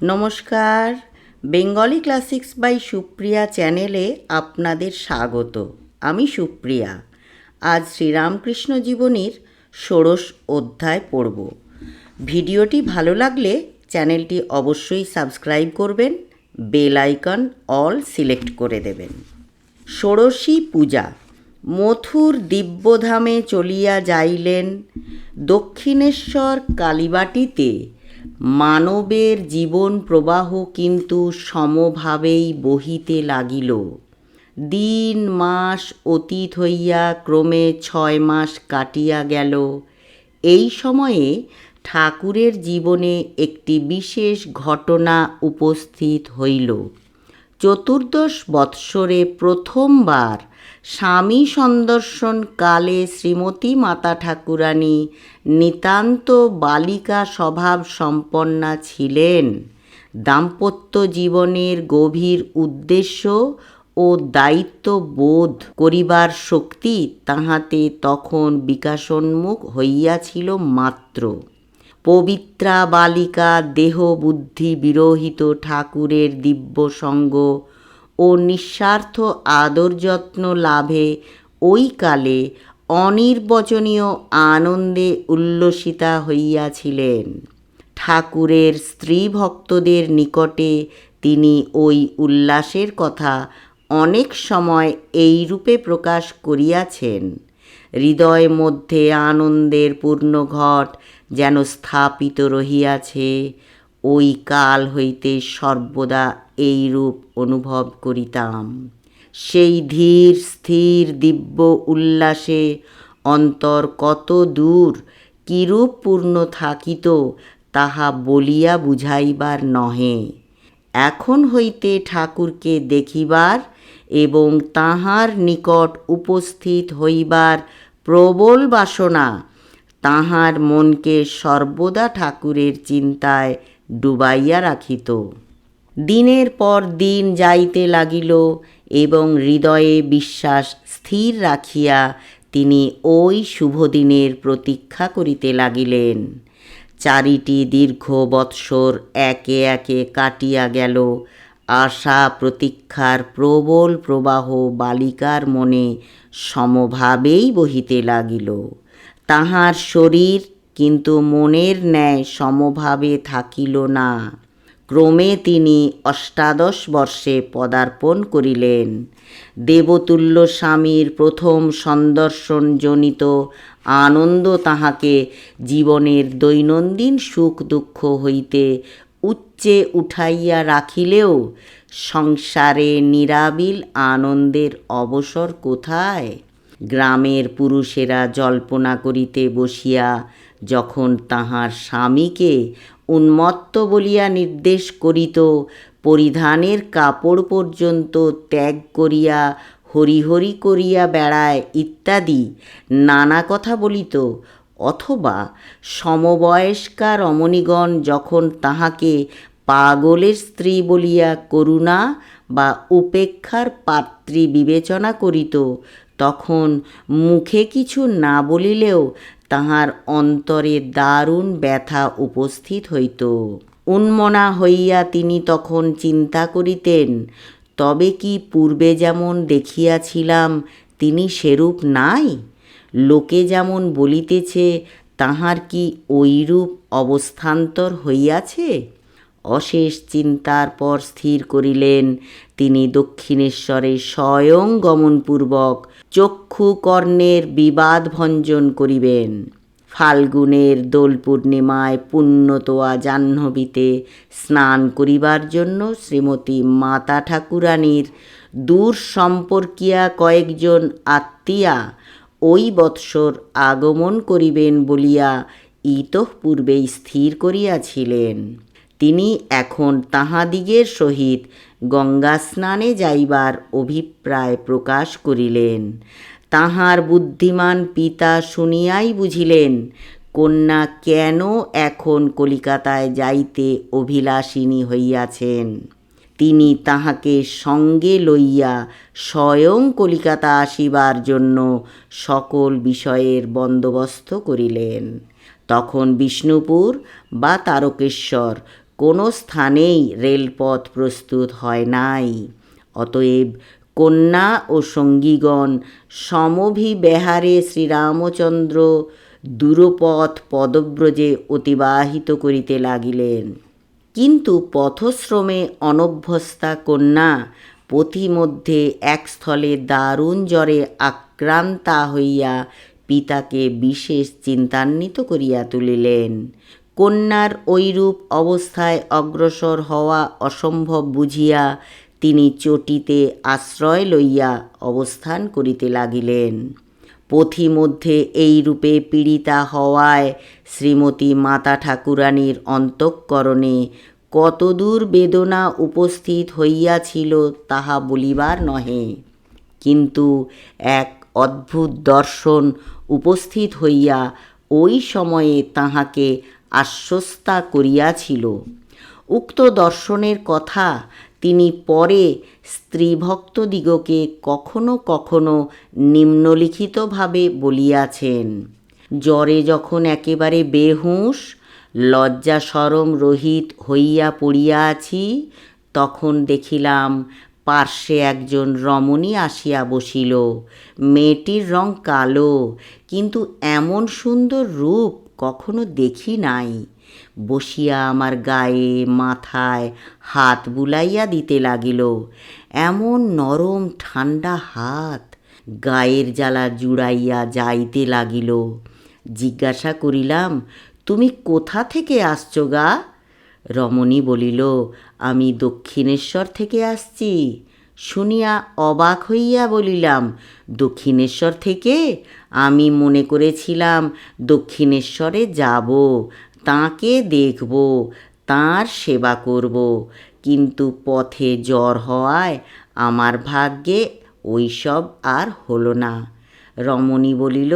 নমস্কার। Bengali classics by Supriya চ্যানেলে আপনাদের স্বাগত। আমি সুপ্রিয়া। আজ শ্রীরামকৃষ্ণ জীবনীর ষোড়শ অধ্যায় পড়ব। ভিডিওটি ভালো লাগলে চ্যানেলটি অবশ্যই সাবস্ক্রাইব করবেন, বেল আইকন অল সিলেক্ট করে দেবেন। ষোড়শী পূজা। মথুর দিব্যধামে চলিয়া যাইলেন দক্ষিণেশ্বর কালীবাটিতে মানবের জীবন প্রবাহ কিন্তু সমভাবেই বহিতে লাগিল। দিন মাস অতীত হইয়া ক্রমে ছয় মাস কাটিয়া গেল। এই সময়ে ঠাকুরের জীবনে একটি বিশেষ ঘটনা উপস্থিত হইল। চতুর্দশ বৎসরে প্রথমবার স্বামী সন্দর্শন কালে শ্রীমতী মাতা ঠাকুরানী নিতান্ত বালিকা স্বভাব সম্পন্না ছিলেন। দাম্পত্য জীবনের গভীর উদ্দেশ্য ও দায়িত্ব বোধ করিবার শক্তি তাহাতে তখন বিকাশোন্মুখ হইয়াছিল মাত্র। পবিত্রা বালিকা দেহ বুদ্ধি বিরহিত ঠাকুরের দিব্য সঙ্গ ও নিঃস্বার্থ আদর যত্ন লাভে ওই কালে অনির্বচনীয় আনন্দে উল্লসিতা হইয়াছিলেন। ঠাকুরের স্ত্রী ভক্তদের নিকটে তিনি ওই উল্লাসের কথা অনেক সময় এই রূপে প্রকাশ করিয়াছেন। হৃদয় মধ্যে আনন্দের পূর্ণ ঘট যেন স্থাপিত রহিয়াছে। ওই কাল হইতে সর্বদা এই রূপ অনুভব করিতাম। সেই ধীর, স্থির, দিব্য উল্লাসে অন্তর কত দূর, কিরূপ পূর্ণ থাকিত তাহা বলিয়া বুঝাইবার নহে। এখন হইতে ঠাকুরকে দেখিবার এবং তাহার নিকট উপস্থিত হইবার প্রবল বাসনা। তাহার মনকে সর্বদা ঠাকুরের চিন্তায় ডুবাইয়া রাখিত। দিনের পর দিন যাইতে লাগিল এবং হৃদয়ে বিশ্বাস স্থির রাখিয়া তিনি ওই শুভদিনের প্রতীক্ষা করিতে লাগিলেন। চারিটি দীর্ঘ বৎসর একে একে কাটিয়া গেল। আশা প্রতীক্ষার প্রবল প্রবাহ বালিকার মনে সমভাবেই বহিতে লাগিল। তাহার শরীর কিন্তু মনের ন্যায় সমভাবে থাকিল না। ক্রমে তিনি অষ্টাদশ বর্ষে পদার্পণ করিলেন। দেবতুল্য স্বামীর প্রথম সন্দর্শনজনিত আনন্দ তাহাকে জীবনের দৈনন্দিন সুখ দুঃখ হইতে উচ্চে উঠাইয়া রাখিলেও সংসারে নিরাবিল আনন্দের অবসর কোথায়? গ্রামের পুরুষেরা জল্পনা করিতে বসিয়া যখন তাহার স্বামীকে উন্মত্ত বলিয়া নির্দেশ করিত, পরিধানের কাপড় পর্যন্ত ত্যাগ করিয়া, হরিহরি করিয়া বেড়ায় ইত্যাদি নানা কথা বলিত অথবা সমবয়স্কা রমণীগণ যখন তাহাকে পাগলের স্ত্রী বলিয়া করুণা বা উপেক্ষার পাত্রী বিবেচনা করিত, তখন মুখে কিছু না বলিলেও তাহার অন্তরে দারুণ ব্যথা উপস্থিত হইত। উন্মনা হইয়া তিনি তখন চিন্তা করিতেন, তবে কি পূর্বে যেমন দেখিয়াছিলাম, তিনি সেরূপ নাই? লোকে যেমন বলিতেছে, তাহার কি ঐরূপ অবস্থান্তর হইয়াছে? অশেষ চিন্তার পর স্থির করিলেন তিনি দক্ষিণেশ্বরে স্বয়ং গমনপূর্বক চক্ষু কর্ণের বিবাদ ভঞ্জন করিবেন। ফাল্গুনের দোল পূর্ণিমায় পুণ্যতোয়া জাহ্নবীতে স্নান করিবার জন্য শ্রীমতী মাতা ঠাকুরানীর দূর সম্পর্কিয়া কয়েকজন আত্মীয়া ওই বৎসর আগমন করিবেন বলিয়া ইতঃপূর্বেই স্থির করিয়াছিলেন। তিনি এখন তাহাদিগের সহিত গঙ্গা স্নানে যাইবার অভিপ্রায় প্রকাশ করিলেন। তাহার বুদ্ধিমান পিতা শুনিয়াই বুঝিলেন, কন্যা কেন এখন কলিকাতায় যাইতে অভিলাষিনী হইয়াছেন? তিনি তাহাকে সঙ্গে লইয়া স্বয়ং কলিকাতা আসিবার জন্য সকল বিষয়ের বন্দোবস্ত করিলেন। তখন বিষ্ণুপুর বা তারকেশ্বর কোনো স্থানেই রেলপথ প্রস্তুত হয় নাই। অতএব কন্যা ও সঙ্গীগণ সমভিবেহারে শ্রীরামচন্দ্র দূরপথ পদব্রজে অতিবাহিত করিতে লাগিলেন। কিন্তু পথশ্রমে অনভ্যস্তা কন্যা, পথিমধ্যে এক স্থলে দারুণ জ্বরে আক্রান্তা হইয়া পিতাকে বিশেষ চিন্তান্বিত করিয়া তুলিলেন। কন্যার ঐরূপ অবস্থায় অগ্রসর হওয়া অসম্ভব বুঝিয়া তিনি চটিতে আশ্রয় লইয়া অবস্থান করিতে লাগিলেন। পথিমধ্যে এই রূপে পীড়িতা হওয়ায় শ্রীমতী মাতা ঠাকুরানীর অন্তঃকরণে কতদূর বেদনা উপস্থিত হইয়াছিল তাহা বলিবার নহে। কিন্তু এক অদ্ভুত দর্শন উপস্থিত হইয়া ওই সময়ে তাহাকে আশ্বস্তা করিয়াছিল। উক্ত দর্শনের কথা তিনি পরে স্ত্রীভক্তদিগকে কখনো কখনো নিম্নলিখিতভাবে বলিয়াছেন। জ্বরে যখন একেবারে বেহুঁশ, লজ্জা সরম রহিত হইয়া পড়িয়া আছি, তখন দেখিলাম পার্শ্বে একজন রমণী আসিয়া বসিল। মেয়েটির রং কালো, কিন্তু এমন সুন্দর রূপ কখনো দেখি নাই। বসিয়া আমার গায়ে মাথায় হাত বুলাইয়া দিতে লাগিল। এমন নরম ঠান্ডা হাত গায়ের জ্বালা জুড়াইয়া যাইতে লাগিল। জিজ্ঞাসা করিলাম, তুমি কোথা থেকে আসছো গা? রমণী বলিল, আমি দক্ষিণেশ্বর থেকে আসছি। শুনিয়া অবাক হইয়া বলিলাম, দক্ষিণেশ্বর থেকে? আমি মনে করেছিলাম দক্ষিণেশ্বরে যাব, তাঁকে দেখব, তাঁর সেবা করব। কিন্তু পথে জ্বর হওয়ায় আমার ভাগ্যে ওইসব আর হলো না। রমণী বলিল,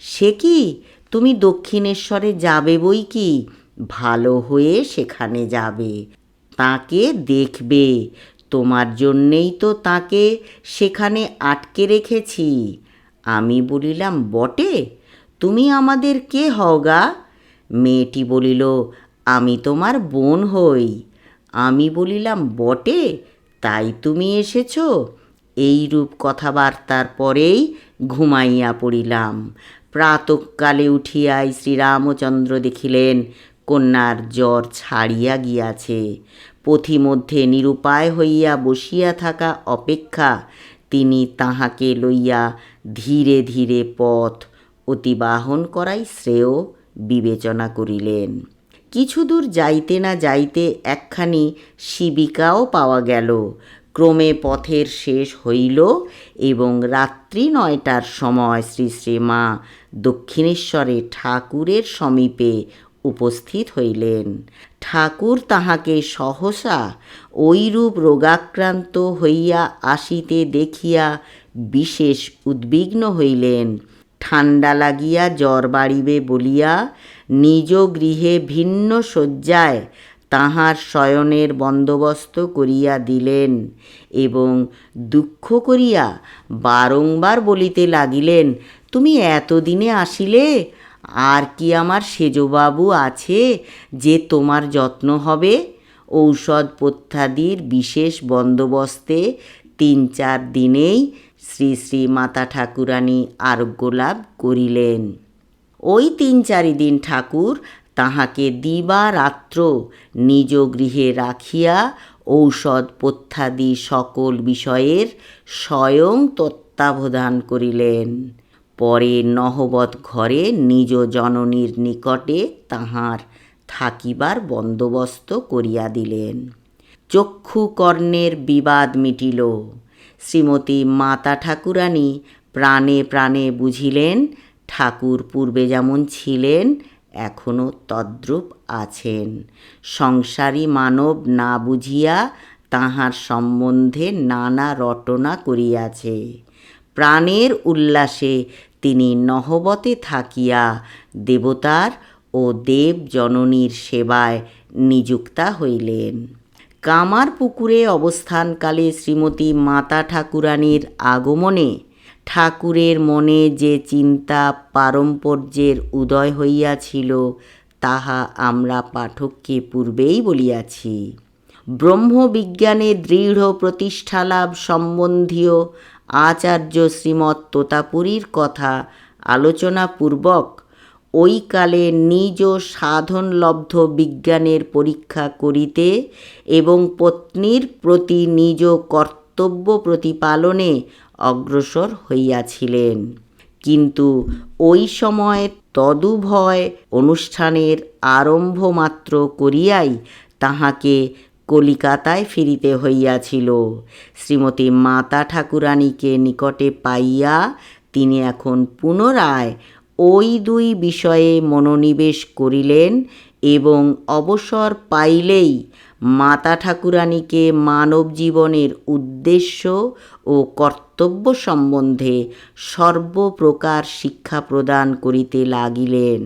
সে কি? তুমি দক্ষিণেশ্বরে যাবে বই কি? ভালো হয়ে সেখানে যাবে। তাকে দেখবে। তোমার জন্যেই তো তাকে সেখানে আটকে রেখেছি। আমি বলিলাম, বটে, তুমি আমাদের কে হও গা? মেয়েটি বলিল, আমি তোমার বোন হই। আমি বলিলাম, বটে, তাই তুমি এসেছ। এইরূপ কথাবার্তার পরেই ঘুমাইয়া পড়িলাম। প্রাতকালে উঠিয়াই শ্রীরামচন্দ্র দেখিলেন, কন্যার জ্বর ছাড়িয়া গিয়াছে। পথিমধ্যে নিরুপায় হইয়া বসিয়া থাকা অপেক্ষা তিনি তাহাকে লইয়া ধীরে ধীরে পথ অতিবাহন করাই শ্রেয় বিবেচনা করিলেন। কিছু দূর যাইতে না যাইতে একখানি শিবিকাও পাওয়া গেল। ক্রমে পথের শেষ হইল এবং রাত্রি নয়টার সময় শ্রী শ্রী মা দক্ষিণেশ্বরে ঠাকুরের সমীপে উপস্থিত হইলেন। ঠাকুর তাহাকে সহসা ঐরূপ রোগাক্রান্ত হইয়া আসিতে দেখিয়া বিশেষ উদ্বিগ্ন হইলেন। ঠান্ডা লাগিয়া জ্বর বাড়িবে বলিয়া নিজ গৃহে ভিন্ন শয্যায় তাহার শয়নের বন্দোবস্ত করিয়া দিলেন এবং দুঃখ করিয়া বারংবার বলিতে লাগিলেন, তুমি এতদিনে আসিলে, আর কি আমার সেজবাবু আছে যে তোমার যত্ন হবে? ঔষধ পথ্যাদির বিশেষ বন্দোবস্তে তিন চার দিনেই শ্রী শ্রী মাতা ঠাকুরানী আরোগ্য লাভ করিলেন। ওই তিন চারি দিন ঠাকুর তাহাকে দিবা রাত্র নিজ গৃহে রাখিয়া ঔষধ পথ্যাদি সকল বিষয়ের স্বয়ং তত্ত্বাবধান করিলেন। পরে নহবত ঘরে নিজ জননীর নিকটে তাহার থাকিবার বন্দোবস্ত করিয়া দিলেন। চক্ষু কর্ণের বিবাদ মিটিল। শ্রীমতী মাতা ঠাকুরানী প্রাণে প্রাণে বুঝিলেন, ঠাকুর পূর্বে যেমন ছিলেন, এখনও তদ্রূপ আছেন। সংসারী মানব না বুঝিয়া তাহার সম্বন্ধে নানা রটনা করিয়াছে। প্রাণের উল্লাসে তিনি নহবতে থাকিয়া দেবতার ও দেব জননীর সেবায় নিযুক্তা হইলেন। কামার পুকুরে অবস্থানকালে শ্রীমতী মাতা ঠাকুরানীর আগমনে ঠাকুরের মনে যে চিন্তা পারম্পর্যের উদয় হইয়াছিল, তাহা আমরা পাঠককে পূর্বেই বলিয়াছি। ব্রহ্মবিজ্ঞানে দৃঢ় প্রতিষ্ঠালাভ সম্বন্ধীয় আচার্য শ্রীমৎ তোতাপুরীর কথা আলোচনাপূর্বক ওই কালে নিজ সাধনলব্ধ বিজ্ঞানের পরীক্ষা করিতে এবং পত্নীর প্রতি নিজ কর্তব্য প্রতিপালনে অগ্রসর হইয়াছিলেন। কিন্তু ওই সময় তদুভয় অনুষ্ঠানের আরম্ভ মাত্র করিয়াই তাহাকে কলিকাতায় ফিরিতে হইয়াছিল। শ্রীমতী মাতা ঠাকুরানীকে নিকটে পাইয়া তিনি এখন পুনরায় ওই দুই বিষয়ে মনোনিবেশ করিলেন এবং অবসর পাইলেই মাতা ঠাকুরানীকে মানব জীবনের উদ্দেশ্য ও কর্তব্য সম্বন্ধে সর্বপ্রকার শিক্ষা প্রদান করিতে লাগিলেন।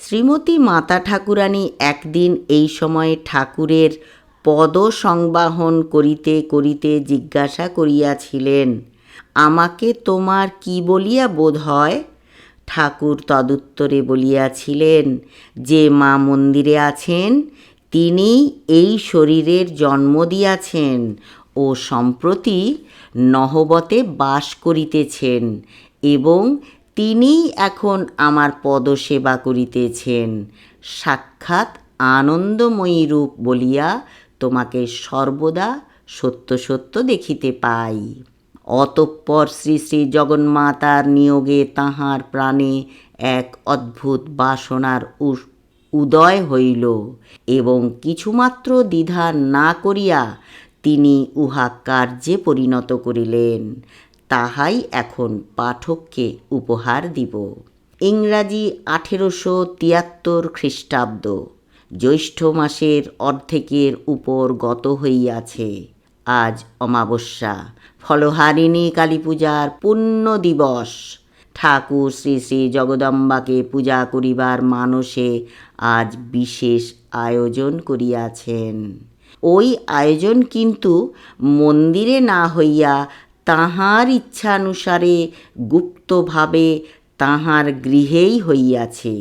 শ্রীমতী মাতা ঠাকুরানী একদিন এই সময়ে ঠাকুরের পদ সংবাহন করিতে করিতে জিজ্ঞাসা করিয়াছিলেন, আমাকে তোমার কি বলিয়া বোধ হয়? ঠাকুর তদুত্তরে বলিয়াছিলেন, যে মা মন্দিরে আছেন তিনি এই শরীরের জন্ম দিয়াছেন ও সম্প্রতি নহবতে বাস করিতেছেন এবং তিনি এখন আমার পদসেবা করিতেছেন। সাক্ষাৎ আনন্দময়ী রূপ বলিয়া তোমাকে সর্বদা সত্য সত্য দেখিতে পাই। অতঃপর শ্রী শ্রী জগন্মাতার নিয়োগে তাহার প্রাণে এক অদ্ভুত বাসনার উদয় হইল এবং কিছুমাত্র দ্বিধা না করিয়া তিনি উহা কার্যে পরিণত করিলেন। তাহাই এখন পাঠককে উপহার দিব। ইংরাজি আঠেরোশো তিয়াত্তর খ্রিস্টাব্দ। জ্যৈষ্ঠ মাসের অর্ধেকের উপর গত হইয়াছে। আজ অমাবস্যা। ফলহারিণী কালী পূজার পুণ্য দিবস। ঠাকুর শ্রী শ্রী জগদম্বাকে পূজা করিবার মানসে আজ বিশেষ আয়োজন করিয়াছেন। ওই আয়োজন কিন্তু মন্দিরে না হইয়া তাহার ইচ্ছানুসারে গুপ্তভাবে তাহার গৃহেই হইয়াছে।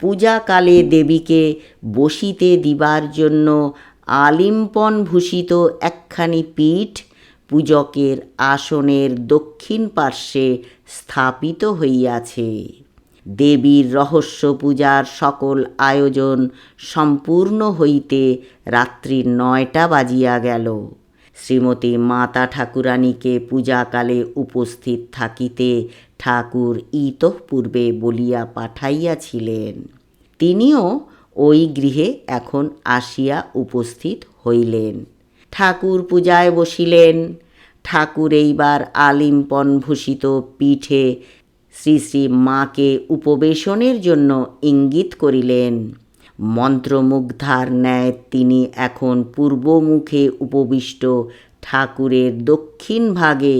পূজাকালে দেবীকে বসিতে দিবার জন্য আলিম্পন ভূষিত একখানি পীঠ পূজকের আসনের দক্ষিণ পার্শ্বে স্থাপিত হইয়াছে। দেবীর রহস্য পূজার সকল আয়োজন সম্পূর্ণ হইতে রাত্রি নয়টা বাজিয়া গেল। শ্রীমতী মাতা ঠাকুরানীকে পূজাকালে উপস্থিত থাকিতে ঠাকুর ইতঃপূর্বে বলিয়া পাঠাইয়াছিলেন। তিনিও ওই গৃহে এখন আসিয়া উপস্থিত হইলেন। ঠাকুর পূজায় বসিলেন। ঠাকুর এইবার আলিম্পন ভূষিত পিঠে শ্রী শ্রী মাকে উপবেশনের জন্য ইঙ্গিত করিলেন। মন্ত্রমুগ্ধার ন্যায় তিনি এখন পূর্বমুখে উপবিষ্ট। ঠাকুরের দক্ষিণ ভাগে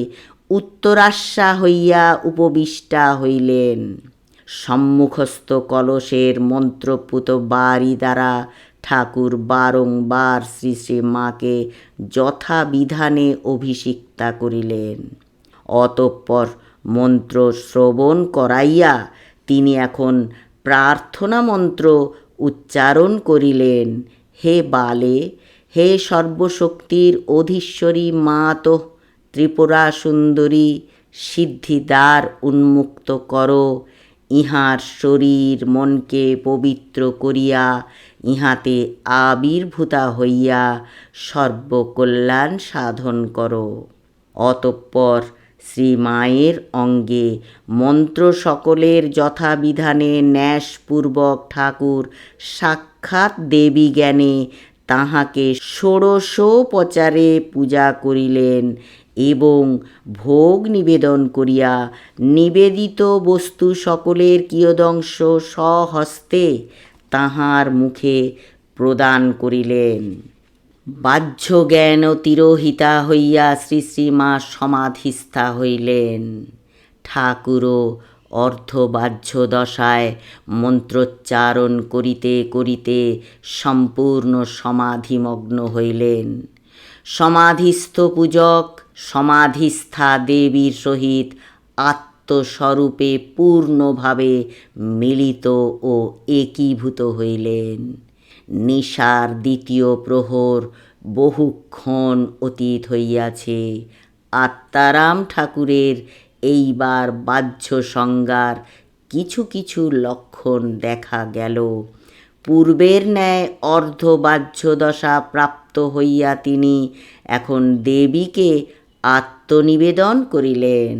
উত্তরাশ্বা হইয়া উপবিষ্টা হইলেন। সম্মুখস্থ কলসের মন্ত্রপুত বাড়ি দ্বারা ঠাকুর বারংবার শ্রী শ্রী মাকে যথাবিধানে অভিষিক্তা করিলেন। অতঃপর মন্ত্র শ্রবণ করাইয়া তিনি এখন প্রার্থনা মন্ত্র উচ্চারণ করিলেন, হে বালে, হে সর্বশক্তির অধীশ্বরী মা তো, ত্রিপুরা সুন্দরী সিদ্ধিদ্বার উন্মুক্ত করো ইহার শরীর মনকে পবিত্র করিয়া ইহাতে আবির্ভূতা হইয়া সর্বকল্যাণ সাধন করো। অতঃপর শ্রীমায়ের অঙ্গে মন্ত্র সকলের যথাবিধানে ন্যাসপূর্বক ঠাকুর সাক্ষাৎ দেবী জ্ঞানে তাহাকে ষোড়শোপচারে পূজা করিলেন। এবং ভোগ নিবেদন করিয়া নিবেদিত বস্তু সকলের কিয়দংশ স্বহস্তে তাহার মুখে প্রদান করিলেন। বাহ্য জ্ঞান তিরোহিতা হইয়া শ্রী শ্রীমা সমাধিস্থা হইলেন। ঠাকুরও অর্ধবাহ্য দশায় মন্ত্রোচ্চারণ করিতে করিতে সম্পূর্ণ সমাধিমগ্ন হইলেন। সমাধিস্থ পূজক সমাধিস্থা দেবীর সহিত আত্মস্বরূপে পূর্ণভাবে মিলিত ও একীভূত হইলেন। নিশার দ্বিতীয় প্রহর বহুক্ষণ অতীত হইয়াছে। আত্মারাম ঠাকুরের এইবার বাহ্য সংজ্ঞার কিছু কিছু লক্ষণ দেখা গেল। পূর্বের ন্যায় অর্ধবাহ্য দশা প্রাপ্ত হইয়া তিনি এখন দেবীকে আত্মনিবেদন করিলেন।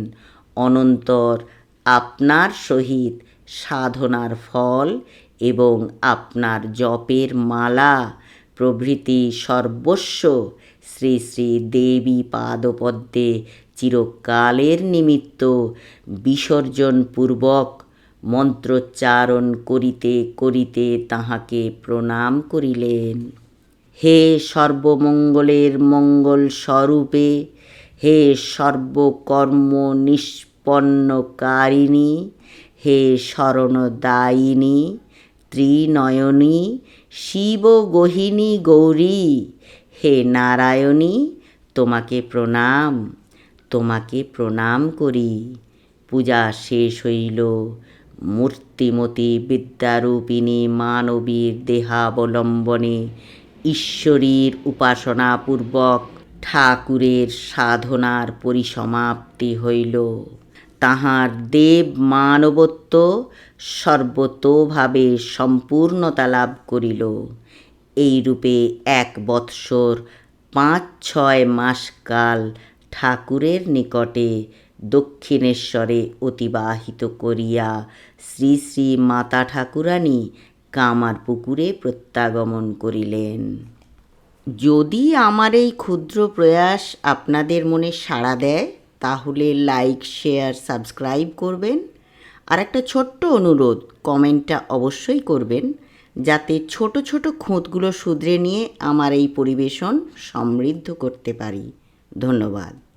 অনন্তর আপনার সহিত সাধনার ফল এবং আপনার জপের মালা প্রভৃতি সর্বস্ব শ্রী শ্রী দেবী পাদপদ্মে চিরকালের নিমিত্ত বিসর্জনপূর্বক মন্ত্রোচ্চারণ করিতে করিতে তাহাকে প্রণাম করিলেন। হে সর্বমঙ্গলের মঙ্গল স্বরূপে হে সর্বকর্ম নিষ্পন্নকারিণী, হে শরণদায়িনী, ত্রিনয়নী, শিবগোহিনী গৌরী, হে নারায়ণী, তোমাকে প্রণাম তোমাকে প্রণাম করি। পূজা শেষ হইল, মূর্তিমতী বিদ্যারূপিণী মানবীর দেহাবলম্বনে ঈশ্বরীর উপাসনাপূর্বক ঠাকুরের সাধনার পরিসমাপ্তি হইল। তাহার দেব মানবত্ব সর্বতোভাবে সম্পূর্ণতা লাভ করিল। এইরূপে এক বৎসর পাঁচ ছয় মাস কাল ঠাকুরের নিকটে দক্ষিণেশ্বরে অতিবাহিত করিয়া শ্রী শ্রী মাতা ঠাকুরানী কামারপুকুরে প্রত্যাগমন করিলেন। যদি আমার এই ক্ষুদ্র প্রয়াস আপনাদের মনে সাড়া দেয়, তাহলে লাইক শেয়ার সাবস্ক্রাইব করবেন। আর একটা ছোট্ট অনুরোধ, কমেন্টটা অবশ্যই করবেন, যাতে ছোট ছোট খুঁতগুলো শুধরে নিয়ে আমার এই পরিবেশন সমৃদ্ধ করতে পারি। ধন্যবাদ।